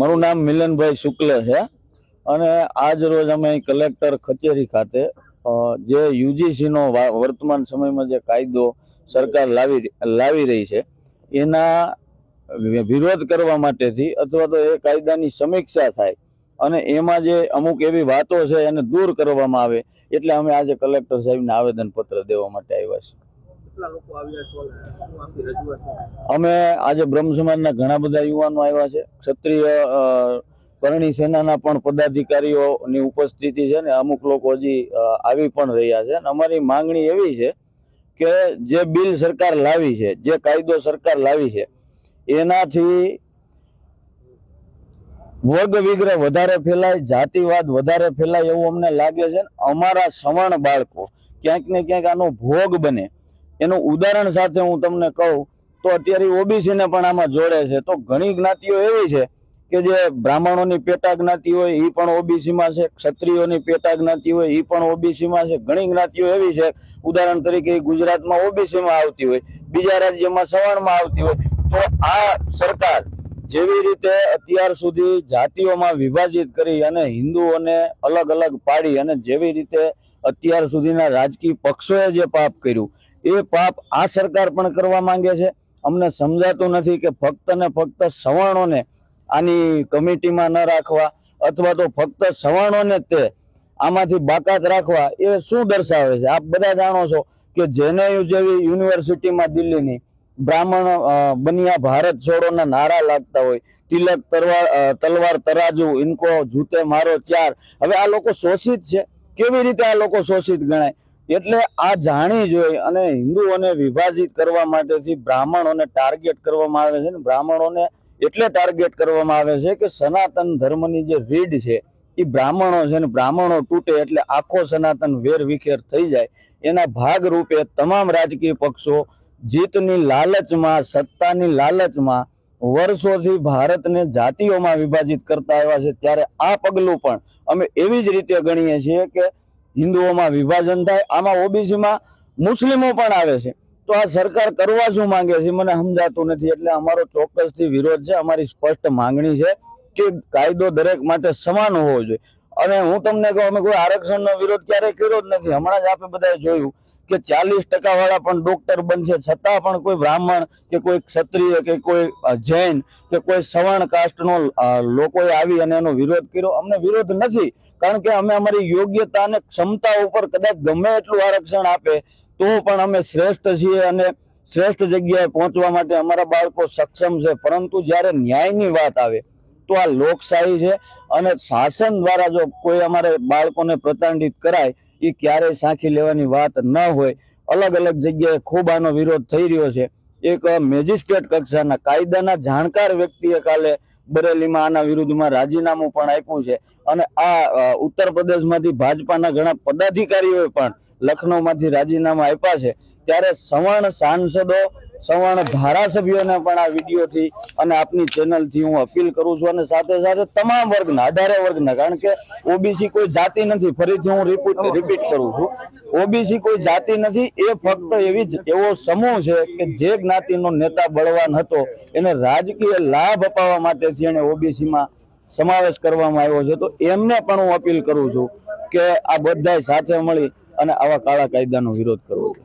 મારું નામ મિલનભાઈ શુક્લ છે. અને આજ રોજ અમે કલેક્ટર કચેરી ખાતે જે યુજીસી નો વર્તમાન સમયમાં જે કાયદો સરકાર લાવી લાવી રહી છે એના વિરોધ કરવા માટેથી અથવા તો એ કાયદાની સમીક્ષા થાય અને એમાં જે અમુક એવી વાતો છે એને દૂર કરવામાં આવે એટલે અમે આજે કલેક્ટર સાહેબને આવેદનપત્ર દેવા માટે આવ્યા છીએ. અમે આજે બ્રહ્મ સમાજના ઘણા બધા યુવાનો આવ્યા છે. ક્ષત્રિય પરણી સેનાના પણ પદાધિકારીઓની ઉપસ્થિતિ છે ને અમુક લોકો હજી આવી પણ રહ્યા છે. અમારી માંગણી એવી છે કે જે બિલ સરકાર લાવી છે, જે કાયદો સરકાર લાવી છે, એનાથી વર્ગ વિગ્રહ વધારે ફેલાય, જાતિવાદ વધારે ફેલાય એવું અમને લાગે છે. અમારા સવર્ણ બાળકો ક્યાંક ને ક્યાંક આનો ભોગ બને. એનું ઉદાહરણ સાથે હું તમને કહું, તો અત્યારે ઓબીસીને પણ આમાં જોડે છે. તો ઘણી જ્ઞાતિઓ એવી છે કે જે બ્રાહ્મણોની પેટા જ્ઞાતિ હોય એ પણ ઓબીસીમાં છે. ક્ષત્રિયોની પેટા જ્ઞાતિ હોય એ પણ ઓબીસીમાં છે. ઘણી જ્ઞાતિઓ એવી છે, ઉદાહરણ તરીકે ગુજરાતમાં ઓબીસીમાં આવતી હોય, બીજા રાજ્યમાં સવર્ણમાં આવતી હોય. તો આ સરકાર જેવી રીતે અત્યાર સુધી જાતિઓમાં વિભાજિત કરી અને હિન્દુઓને અલગ અલગ પાડી અને જેવી રીતે અત્યાર સુધીના રાજકીય પક્ષોએ જે પાપ કર્યું એ પાપ આ સરકાર પણ કરવા માંગે છે. અમને સમજાતું નથી કે ફક્ત ને ફક્ત સવર્ણોને આની કમિટીમાં ન રાખવા અથવા તો ફક્ત સવર્ણોને તે આમાંથી બાકાત રાખવા એ શું દર્શાવે છે? આપ બધા જાણો છો કે જેનેયુ જેવી યુનિવર્સિટીમાં દિલ્હીની બ્રાહ્મણ બન્યા ભારત છોડોના નારા લાગતા હોય, તિલક તલવાર તલવાર તરાજુ, ઇનકો, જૂતે મારો ચાર. હવે આ લોકો શોષિત છે. કેવી રીતે આ લોકો શોષિત ગણાય? એટલે આ જાણી જોઈ અને હિન્દુઓને વિભાજિત કરવા માટેથી બ્રાહ્મણોને ટાર્ગેટ કરવામાં આવે છે ને બ્રાહ્મણોને એટલે ટાર્ગેટ કરવામાં આવે છે કે સનાતન ધર્મની જે રીડ છે, એ બ્રાહ્મણો છે ને બ્રાહ્મણો તૂટે એટલે આખો સનાતન વેર વિખેર થઈ જાય. એના ભાગરૂપે તમામ રાજકીય પક્ષો જીતની લાલચમાં, સત્તાની લાલચમાં વર્ષોથી ભારતને જાતિઓમાં વિભાજિત કરતા આવ્યા છે. ત્યારે આ પગલું પણ અમે એવી જ રીતે ગણીએ છીએ કે હિન્દુઓમાં વિભાજન થાય, આમાં ઓબીસીમાં મુસ્લિમો પણ આવે છે. તો આ સરકાર કરવા શું માંગે છે મને સમજાતું નથી. એટલે અમારો ચોક્કસથી વિરોધ છે, અમારી સ્પષ્ટ માંગણી છે કે કાયદો દરેક માટે સમાન હોવો જોઈએ. અને હું તમને કહું, અમે કોઈ આરક્ષણનો વિરોધ ક્યારેય કર્યો જ નથી. હમણાં જ આપણે બધાએ જોયું. કે ચાલીસ ટકા વાળા પણ ડોક્ટર બનશે, છતાં પણ કોઈ બ્રાહ્મણ કે કોઈ ક્ષત્રિય કે કોઈ જૈન કે કોઈ સવર્ણ કાસ્ટનો લોકોએ આવી અને એનો વિરોધ કર્યો. અમને વિરોધ નથી, કારણ કે અમે અમારી યોગ્યતા અને ક્ષમતા ઉપર કદાચ ગમે એટલું આરક્ષણ આપે, તો પણ અમે શ્રેષ્ઠ છીએ અને શ્રેષ્ઠ જગ્યાએ પહોંચવા માટે અમારા બાળકો સક્ષમ છે. પરંતુ જ્યારે ન્યાયની વાત આવે, તો આ લોકશાહી છે અને શાસન દ્વારા જો કોઈ અમારે બાળકોને પ્રતાંડિત કરાય એ ક્યારેય સાંખી લેવાની વાત ન હોય. અલગ અલગ જગ્યાએ ખૂબ આનો વિરોધ થઈ રહ્યો છે. એક મેજિસ્ટ્રેટ કક્ષાના કાયદાના જાણકાર વ્યક્તિએ કાલે બરેલીમાં આના વિરુદ્ધમાં રાજીનામું પણ આપ્યું છે. અને આ ઉત્તર પ્રદેશમાંથી ભાજપાના ઘણા પદાધિકારીઓએ પણ લખનૌમાંથી રાજીનામા આપ્યા છે. ત્યારે સવર્ણ સાંસદો સવર્ણ ધારાસભ્યોને પણ આ વિડીયોથી અને આપની ચેનલથી હું અપીલ કરું છું અને સાથે સાથે તમામ વર્ગના, અઢારે વર્ગના, કારણ કે ઓબીસી કોઈ જાતિ નથી. ફરીથી હું રિપીટ રિપીટ કરું છું. ઓબીસી કોઈ જાતિ નથી, એ ફક્ત એવી જ, એવો સમૂહ છે કે જે જ્ઞાતિનો નેતા બળવાન હતો, એને રાજકીય લાભ અપાવવા માટેથી એને ઓબીસીમાં સમાવેશ કરવામાં આવ્યો છે. તો એમને પણ હું અપીલ કરું છું કે આ બધા સાથે મળી અને આવા કાળા કાયદાનો વિરોધ કરવો.